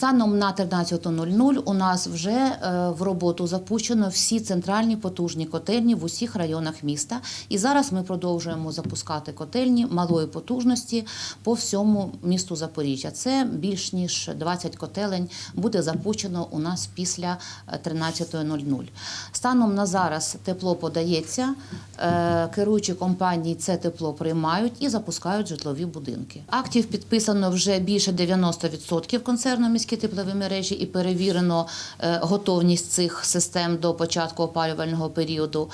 Станом на 13.00 у нас вже е, в роботу запущено всі центральні потужні котельні в усіх районах міста. І зараз ми продовжуємо запускати котельні малої потужності по всьому місту Запоріжжя. Це більш ніж 20 котелень буде запущено у нас після е, 13.00. Станом на зараз тепло подається, е, керуючі компанії це тепло приймають і запускають житлові будинки. Актів підписано вже більше 90% концерну міські теплові мережі і перевірено е, готовність цих систем до початку опалювального періоду.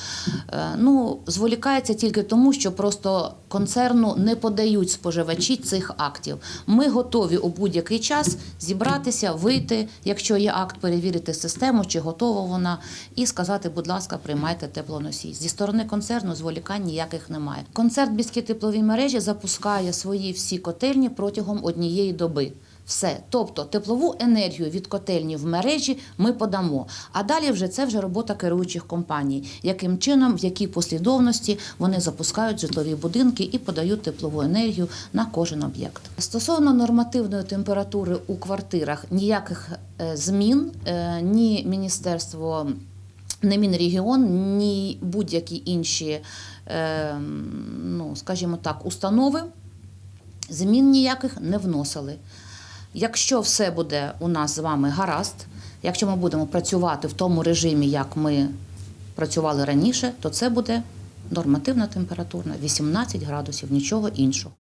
Е, Ну, зволікається тільки тому, що просто концерну не подають споживачі цих актів. Ми готові у будь-який час зібратися, вийти, якщо є акт, перевірити систему, чи готова вона, і сказати, будь ласка, приймайте теплоносій. Зі сторони концерну зволікань ніяких немає. Концерт міські теплові мережі запускає свої всі котельні протягом однієї доби. Все, тобто теплову енергію від котельні в мережі ми подамо. А далі вже це вже робота керуючих компаній, яким чином, в якій послідовності вони запускають житлові будинки і подають теплову енергію на кожен об'єкт. Стосовно нормативної температури у квартирах ніяких е, змін е, ні міністерство. Не Мінрегіон, ні будь-які інші, е, ну скажімо так, установи змін ніяких не вносили. Якщо все буде у нас з вами гаразд, якщо ми будемо працювати в тому режимі, як ми працювали раніше, то це буде нормативна температура 18 градусів, нічого іншого.